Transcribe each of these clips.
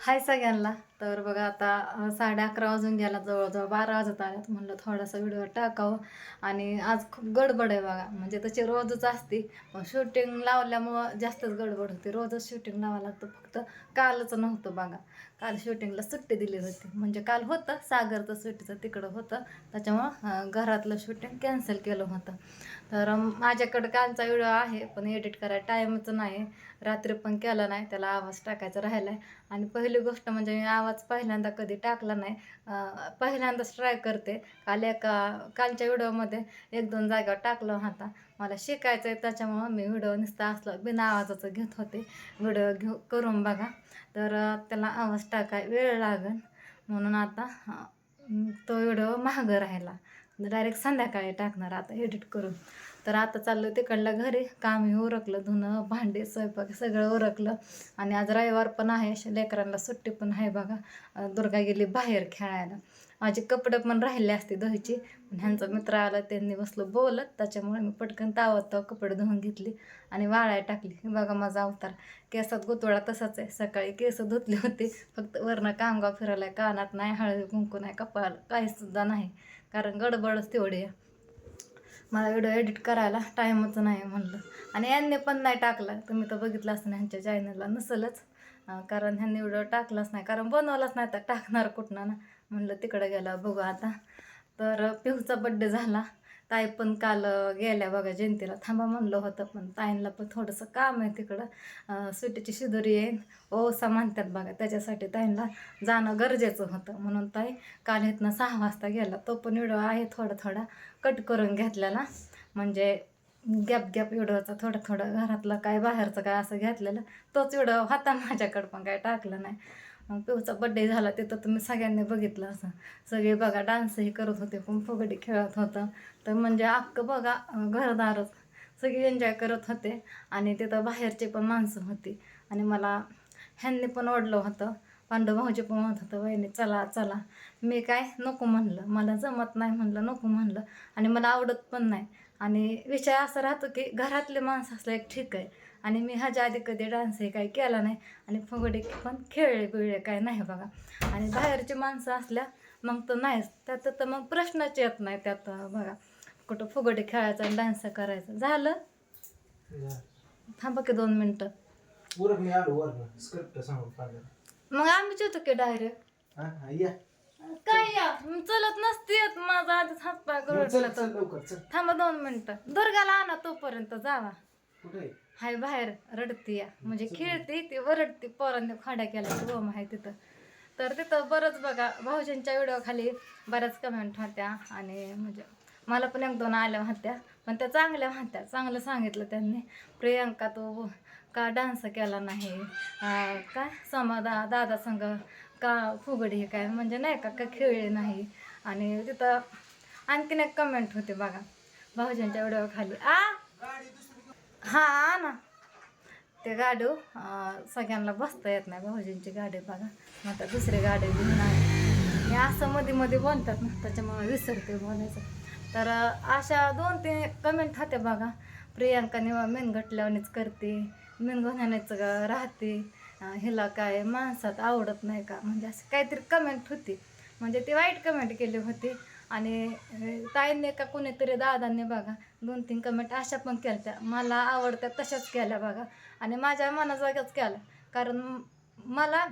हाय सगळ्यांना. तर बघा आता साडे अकरा वाजून गेला जवळजवळ बारा वाजत आल्यात म्हणलं थोडासा व्हिडिओ टाकावं. आणि आज खूप गडबड आहे बघा. म्हणजे तशी रोजच असते. पण शूटिंग लावल्यामुळं जास्तच गडबड होती. रोजच शूटिंग लावावं लागतं. फक्त कालच नव्हतं बघा. काल शूटिंगला सुट्टी दिली होती. म्हणजे काल होतं सागरचं सुट्टीचं तिकडं होतं. त्याच्यामुळं घरातलं शूटिंग कॅन्सल केलं होतं. तर माझ्याकडं कालचा व्हिडिओ आहे पण एडिट करायला टाईमच नाही. रात्री पण केला नाही. त्याला आवाज टाकायचा राहिला आहे आणि पहिली गोष्ट म्हणजे मी आवाज पहिल्यांदा कधी टाकला नाही. पहिल्यांदाच ट्राय करते. काल एका कालच्या व्हिडिओमध्ये एक दोन जागेवर टाकलं होता. मला शिकायचं आहे त्याच्यामुळं मी व्हिडिओ नुसता असलं बिना आवाजाचं घेत होते. व्हिडिओ घेऊ करून बघा. तर त्याला आवाज टाकाय वेळ लागेल म्हणून आता तो व्हिडिओ महाग राहिला. डायरेक्ट संध्याकाळी टाकणार आता एडिट करून. तर आता चाललं तिकडलं घरी. कामही उरकलं धुणं भांडे स्वयंपाक सगळं उरकलं. आणि आज रविवार पण आहे लेकरांना सुट्टी पण आहे बघा. दुर्गा गेली बाहेर खेळायला. माझे कपडे पण राहिले असते धुवायची. पण ह्यांचा मित्र आला त्यांनी बसलं बोलत. त्याच्यामुळे मी पटकन तावत ताव कपडे धुवून घेतली आणि वाळाय टाकली. बघा माझा अवतार. केसात गोतोळा तसाच आहे. सकाळी केस धुतले होते. फक्त वरनं कामगाव फिरायला कानात नाही हळदी कुंकू नाही कपाळ काहीसुद्धा नाही. कारण गडबडच तेवढी आहे. मला व्हिडिओ एडिट करायला टाईमच नाही म्हणलं. आणि यांनी पण नाही टाकला. तुम्ही तर बघितलं असं ह्यांच्या चॅनलला नसलच. कारण ह्यांनी व्हिडिओ टाकलाच नाही. कारण बनवलाच नाही तर टाकणार कुठनं ना. म्हणलं तिकडं गेला बघू आता. तर पिहूचा बड्डे झाला. ताई पण काल गेल्या बघा जयंतीला थांबा म्हणलं होतं पण ताईंला पण थोडंसं काम आहे तिकडं. सुट्टीची शिदोरी येईन ओसा मानतात बघा त्याच्यासाठी ताईंला जाणं गरजेचं होतं. म्हणून ताई काल इथनं सहा वाजता गेला. तो पण व्हिडिओ आहे थोडा थोडा कट करून घेतलेला. म्हणजे गॅप गॅप व्हिडिओचा थोडं थोडं घरातलं काय बाहेरचं काय असं घेतलेलं. तोच व्हिडिओ होता माझ्याकडं पण काय टाकलं नाही. पिऊचा बड्डे झाला तिथं तुम्ही सगळ्यांनी बघितलं असं. सगळे बघा डान्सही करत होते पण फुगडी खेळत होतं. तर म्हणजे अख्खं बघा घरदारच. सगळे एन्जॉय करत होते आणि तिथं बाहेरचे पण माणसं होती. आणि मला ह्यांनी पण ओढलं होतं पांडू भाऊजी पण म्हणत होतं वहिनी चला चला. मी काय नको म्हणलं मला जमत नाही म्हणलं नको म्हणलं. आणि मला आवडत पण नाही. आणि विषय असा राहतो की घरातले माणसं असलं एक ठीक आहे. आणि मी ह्याच्या आधी कधी डान्स हे काही केला नाही. आणि फुगडी पण खेळले बिळले काय नाही बघा. आणि बाहेरची माणसं असल्या मग तर नाहीच. त्यात तर मग प्रश्नच येत नाही त्यात बघा. कुठं फुगडी खेळायचा डान्स करायचा. झालं? थांबा की दोन मिनटं. मग आम्हीच होतो की डायरेक्ट हा हा काय या? चलत नसते येत. माझा आधीच हातपाय करून थांबा दोन मिनिटं. दुर्गाला आणा तोपर्यंत जावा? हाय बाहेर रडती या. म्हणजे खेळते ती वरडती पोरांनी खाड्या केल्या ओम आहे तिथं. तर तिथं बरंच बघा भाऊजींच्या व्हिडिओ खाली बऱ्याच कमेंट होत्या आणि म्हणजे मला पण एक दोन आल्या होत्या पण त्या चांगल्या होत्या चांगलं सांगितलं त्यांनी. प्रियंका तो का डान्स केला नाही? काय? समाधा दादा संग का फुगडी हे काय? म्हणजे नाही का का खेळले नाही? आणि तिथं आणखीन एक कमेंट होते बघा भाऊजींच्या व्हिडिओ खाली. आ! हा ना. ते गाडू सगळ्यांना बसता येत नाही भाऊजींची गाडी बघा. मग आता दुसरी गाडी घेऊन आहे हे असं मध्ये मध्ये बोलतात ना त्याच्यामुळे विसरते बोलायचं. तर अशा दोन तीन कमेंट होते बघा. प्रियांकाने मेनगटल्यावानीच करते मेनगोण्यानेच राहते. हिला काय माणसात आवडत नाही का? म्हणजे असं काहीतरी कमेंट होती. म्हणजे ती वाईट कमेंट केली होती. आणि ताईंनी का कोणीतरी दादांनी बघा दोन तीन कमेंट अशा पण केल्या मला आवडत्या तशाच केल्या बघा. आणि माझ्या मनाजागच केल्या. कारण मला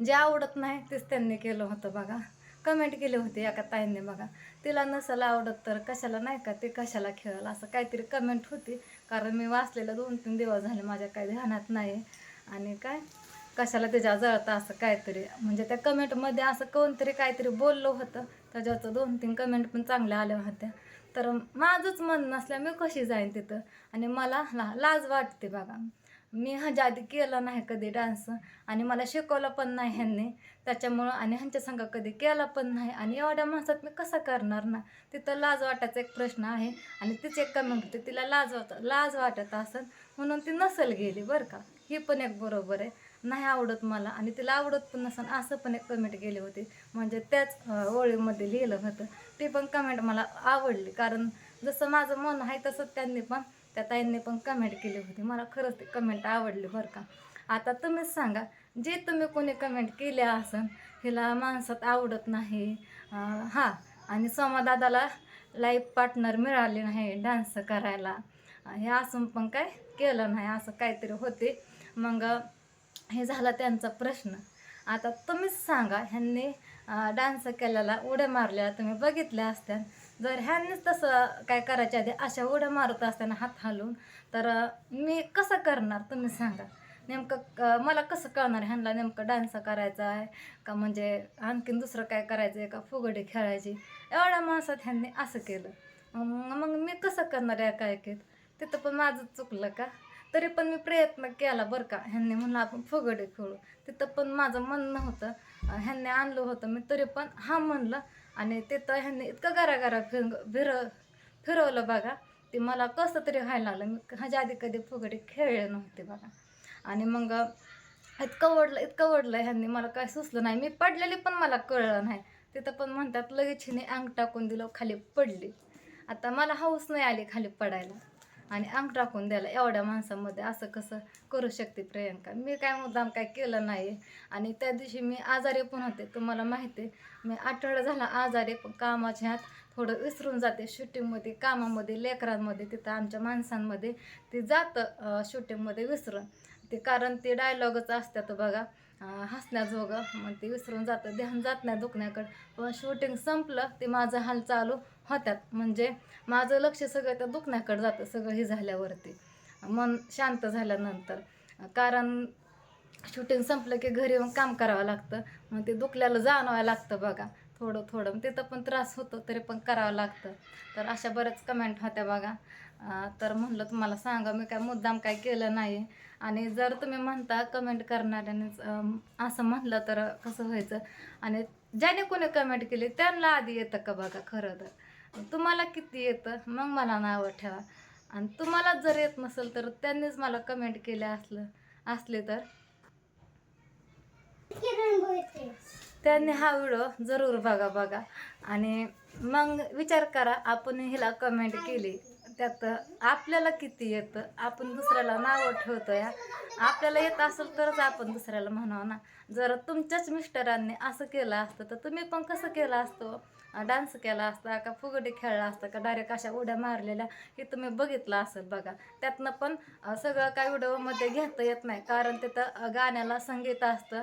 जे आवडत नाही तेच त्यांनी केलं होतं बघा. कमेंट केली होती एका ताईंनी बघा. तिला नसायला आवडत तर कशाला नाही का ते कशाला खेळलं? असं काहीतरी कमेंट होती. कारण मी वाचलेलं दोन तीन दिवस झाले माझ्या काही ध्यानात नाही आणि काय? कशाला त्याच्या जळता असं काहीतरी. म्हणजे त्या कमेंटमध्ये असं कोणतरी काहीतरी बोललो होतं. त्याच्यावरचं दोन तीन कमेंट पण चांगल्या आल्या होत्या. तर माझंच मन नसल्या मी कशी जाईन तिथं? आणि मला ला लाज वाटते बघा. मी ह्याच्या आधी केला नाही कधी डान्स आणि मला शिकवलं पण नाही ह्यांनी. त्याच्यामुळं आणि ह्यांच्या संग कधी केला पण नाही. आणि एवढ्या माणसात मी कसा करणार ना? तिथं लाज वाटायचा एक प्रश्न आहे. आणि तिची एक कमेंट होती तिला लाज वाट लाज वाटत असेल म्हणून ती नसल गेली बरं का. ही पण एक बरोबर आहे. नाही आवडत मला आणि तिला आवडत पण नसन असं पण एक कमेंट गेली होती. म्हणजे त्याच ओळीमध्ये लिहिलं होतं. ती पण कमेंट मला आवडली. कारण जसं माझं मन आहे तसं त्यांनी पण त्या ताईंनी पण कमेंट केली होती. मला खरंच ती कमेंट आवडली बरं का. आता तुम्हीच सांगा जे तुम्ही कोणी कमेंट केल्या असन हिला माणसात आवडत नाही. हां आणि सोमादादाला लाईफ पार्टनर मिळाले नाही डान्स करायला. हे असून पण काय केलं नाही असं काहीतरी होते. मग हे झाला त्यांचा प्रश्न. आता तुम्हीच सांगा ह्यांनी डान्स केलेला उड्या मारल्या तुम्ही बघितल्या असत्या. जर ह्यांनीच तसं काय करायच्या आधी अशा उड्या मारत असताना हात हलवून तर मी कसं करणार तुम्ही सांगा? नेमकं क- मला कसं कळणार ह्यांना नेमकं डान्स करायचा आहे? का म्हणजे आणखीन दुसरं काय करायचं आहे का? फुगडी खेळायची? एवढ्या माणसात ह्यांनी असं केलं. मग मग मी कसं करणार या काय तिथं पण माझं चुकलं का? तरी पण मी प्रयत्न केला बरं का. ह्यांनी म्हणलं आपण फुगडे खेळू. तिथं पण माझं मन नव्हतं ह्यांनी आणलं होतं. मी तरी पण हा म्हणलं आणि तिथं ह्यांनी इतकं गरागरा फिर फिर फिरवलं बघा. ते मला कसं तरी व्हायला लागलं. मी ह्याच्या आधी कधी फुगडे खेळले नव्हते बघा. आणि मग इतकं ओढलं इतकं ओढलं ह्यांनी मला काय सुचलं नाही. मी पडलेली पण मला कळलं नाही. तिथं पण म्हणतात लगेच हिने अंग टाकून दिलं खाली पडली. आता मला हौस नाही आली खाली पडायला. आणि अंग टाकून द्यायला एवढ्या माणसामध्ये असं कसं करू शकते प्रियंका? मी काय मुद्दाम काय केलं नाही. आणि त्या दिवशी मी आजारी पण होते तुम्हाला माहिती आहे. मी आठवडा झाला आजारी पण कामाच्या ह्यात थोडं विसरून जाते. शूटिंगमध्ये कामामध्ये लेकरांमध्ये तिथं आमच्या माणसांमध्ये ते जातं शूटिंगमध्ये विसरून. ते कारण ते डायलॉगच असतात बघा हसण्याजोगं मग ते विसरून जातं ध्यान जात नाही दुखण्याकडं. पण शूटिंग संपलं ते माझं हाल चालू. होत्यात. म्हणजे माझं लक्ष सगळं त्या दुखण्याकडं जातं सगळं हे झाल्यावरती. मन शांत झाल्यानंतर. कारण शूटिंग संपलं की घरी येऊन काम करावं लागतं. मग ते दुखल्याला जाणवायला लागतं बघा. थोडं थोडं. मग तिथं पण त्रास होतो तरी पण करावं लागतं. तर अशा बऱ्याच कमेंट होत्या बघा. तर म्हणलं तुम्हाला सांगा मी काय मुद्दाम काय केलं नाही. आणि जर तुम्ही म्हणता कमेंट करणाऱ्यानेच असं म्हणलं तर कसं व्हायचं? आणि ज्याने कोणी कमेंट केली त्यांना आधी येतं का बघा खरं तर? तुम्हाला किती येतं मग मला नावं ठेवा. आणि तुम्हाला जर येत नसेल तर त्यांनीच मला कमेंट केले असलं असले तर. त्यांनी हा व्हिडिओ जरूर बघा बघा. आणि मग विचार करा आपण हिला कमेंट केली. त्यात आपल्याला किती येतं आपण दुसऱ्याला नावं ठेवतो या आपल्याला येत असेल तरच आपण दुसऱ्याला म्हणावं ना. जर तुमच्याच मिस्टरांनी असं केलं असतं तर तुम्ही पण कसं केलं असतं? डान्स केला असता का फुगडी खेळला असता का डायरेक्ट अशा उड्या मारलेल्या हे तुम्ही बघितलं असेल बघा. त्यातनं पण सगळं काय व्हिडिओमध्ये घेता येत नाही. कारण तिथं गाण्याला संगीत असतं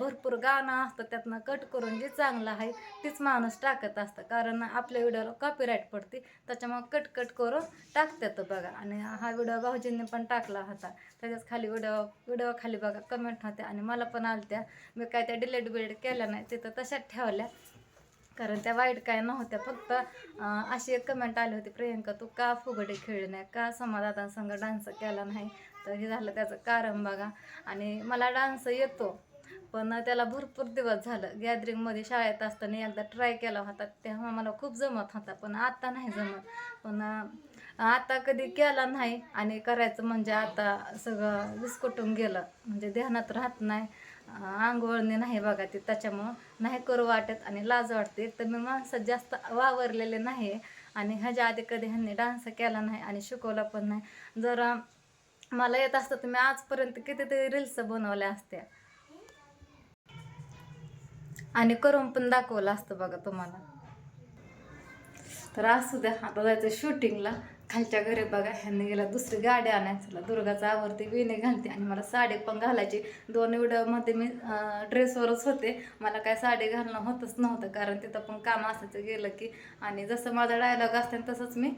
भरपूर गाणं असतं त्यातनं कट करून जे चांगलं आहे तीच माणूस टाकत असतं. कारण आपल्या व्हिडिओला कॉपीराईट पडते त्याच्यामुळे कट कट करून टाकतात बघा. आणि हा व्हिडिओ भाऊजींनी पण टाकला होता. त्याच्याच खाली व्हिडिओ व्हिडिओ खाली बघा कमेंट होत्या आणि मला पण आलत्या. मी काय त्या डिलेट बिलेट केल्या नाही तिथं तशाच ठेवल्या. कारण त्या वाईट काय नव्हत्या फक्त अशी एक कमेंट आली होती प्रियंका तू का फुगडी खेळली नाही? का समाधानासंग डान्स केला नाही? तर हे झालं त्याचं कारण बघा. आणि मला डान्स येतो पण त्याला भरपूर दिवस झालं. गॅदरिंगमध्ये शाळेत असताना एकदा ट्राय केला होता तेव्हा मला खूप जमत होता पण आता नाही जमत. पण आता कधी केला नाही आणि करायचं म्हणजे आता सगळं विस्कटून गेलं. म्हणजे ध्यानात राहत नाही. आंघोळणी नाही बघा ते त्याच्यामुळं नाही करू वाटत आणि लाज वाटते. तर मी माणसात जास्त वावरलेले नाही आणि ह्याच्या आधी कधी ह्यांनी डान्स केला नाही आणि शिकवला पण नाही. जर मला येत असतं तर मी आजपर्यंत कितीतरी रील्स बनवल्या असत्या. आणि करून पण दाखवलं असतं बघा तुम्हाला. तर असू द्या आता जायचं शूटिंगला खालच्या घरी बघा ह्यांनी गेला दुसरी गाडी आणायचं दुर्गाचा आवडते विणे घालते आणि मला साडी पण घालायची. दोन व्हिडिओमध्ये मी ड्रेसवरच होते. मला काय साडी घालणं होतच नव्हतं कारण तिथं पण काम असायचं गेलं की. आणि जसं माझा डायलॉग असते तसंच मी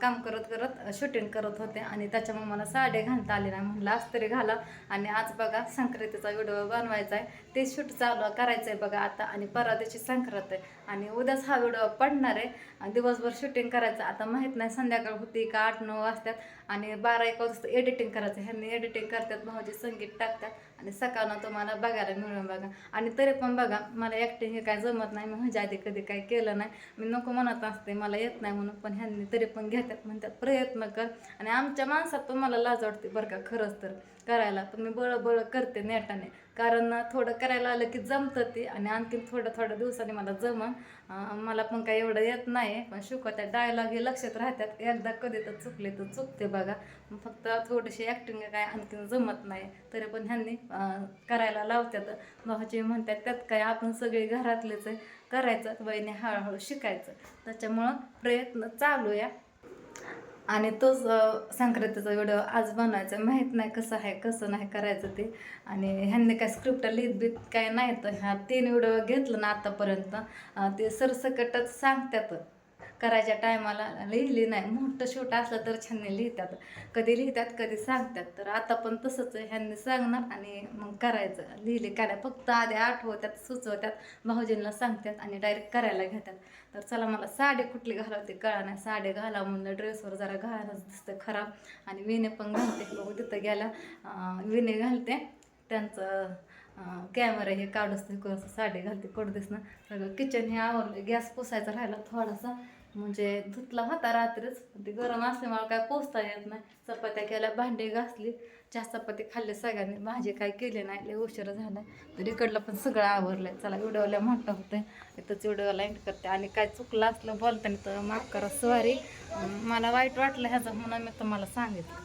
काम करत करत शूटिंग करत होते. आणि त्याच्यामुळे मला साडी घालता आली नाही म्हणलं आज तरी घाला. आणि आज बघा संक्रांतीचा व्हिडिओ बनवायचा आहे. ते शूट चालू करायचं आहे बघा आता आणि परवा दिवशी संक्रांत आहे. आणि उद्याच हा व्हिडिओ पडणार आहे. आणि दिवसभर शूटिंग करायचं. आता माहीत नाही संध्याकाळ होती का आठ नऊ वाजतात. आणि बारा एक वाजता एडिटिंग करायचं. ह्यांनी एडिटिंग करतात भाऊजी संगीत टाकतात. आणि सकाळनं तुम्हाला बघायला मिळून बघा. आणि तरी पण बघा मला ॲक्टिंग हे काय जमत नाही. मी म्हणजे आधी कधी काय केलं नाही. मी नको म्हणत असते मला येत नाही म्हणून. पण ह्यांनी तरी पण घेतात म्हणतात प्रयत्न कर. आणि आमच्या माणसात पण मला लाज वाटते बरं का खरंच तर. करायला. पण मी बळ करते नेटाने. कारण थोडं करायला आलं की जमतं ते आणि आणखीन थोड्या थोड्या दिवसांनी मला जमन. मला पण काही एवढं येत नाही पण शिकवत्या डायलॉग हे लक्षात राहतात एकदा कधी तर चुकले तर चुकते बघा. फक्त थोडीशी ॲक्टिंग काय आणखीन जमत नाही तरी पण ह्यांनी करायला लावतात भाऊजी म्हणतात त्यात काय आपण सगळे घरातलेच आहे करायचं वहिनी हळूहळू शिकायचं. त्याच्यामुळं प्रयत्न चालू आणि तोच संक्रांतीचा व्हिडिओ आज बनवायचा माहीत नाही कसं आहे कसं नाही करायचं ते. आणि ह्यांनी काय स्क्रिप्ट लिहित बीत काय नाही तर ह्या तीन व्हिडिओ घेतलं ना आतापर्यंत ते सरसकटच सांगतात करायच्या टायमाला लिहिली नाही. मोठं छोटं असलं तर छान लिहितात. कधी लिहितात कधी सांगतात. तर आता पण तसंच आहे. ह्यांनी सांगणार आणि मग करायचं. लिहिली काय नाही फक्त आधी आठवतात सुचवतात. भाऊजींना सांगतात आणि डायरेक्ट करायला घेतात. तर चला मला साडी कुठली घालवते कळा नाही साडी घाला म्हणलं ड्रेसवर जरा घालायला दिसतं खराब. आणि विणे पण घालते. लोक तिथं गेल्या विणे घालते. त्यांचं कॅमेरा हे काढूस ते साडी घालते. कडूस ना. सगळं किचन हे आवरलं. गॅस पुसायचा राहिला थोडासा. म्हणजे धुतला होता रात्रीच. ते गरम असल्यामुळे काय पोचता येत नाही. चपात्या केल्या भांडी घासली. चहा चपाती खाल्ले सगळ्यांनी. भाजी काय केली नाही. लय उशीर झाला तर इकडलं पण सगळं आवरलंय. चला व्हिडिओला मोठं होतंय. इथंच व्हिडिओला एंड करते. आणि काय चुकलं असलं बोलताना तर माफ करा. सॉरी मला वाईट वाटलं ह्याचं म्हणून मी तुम्हाला सांगितलं.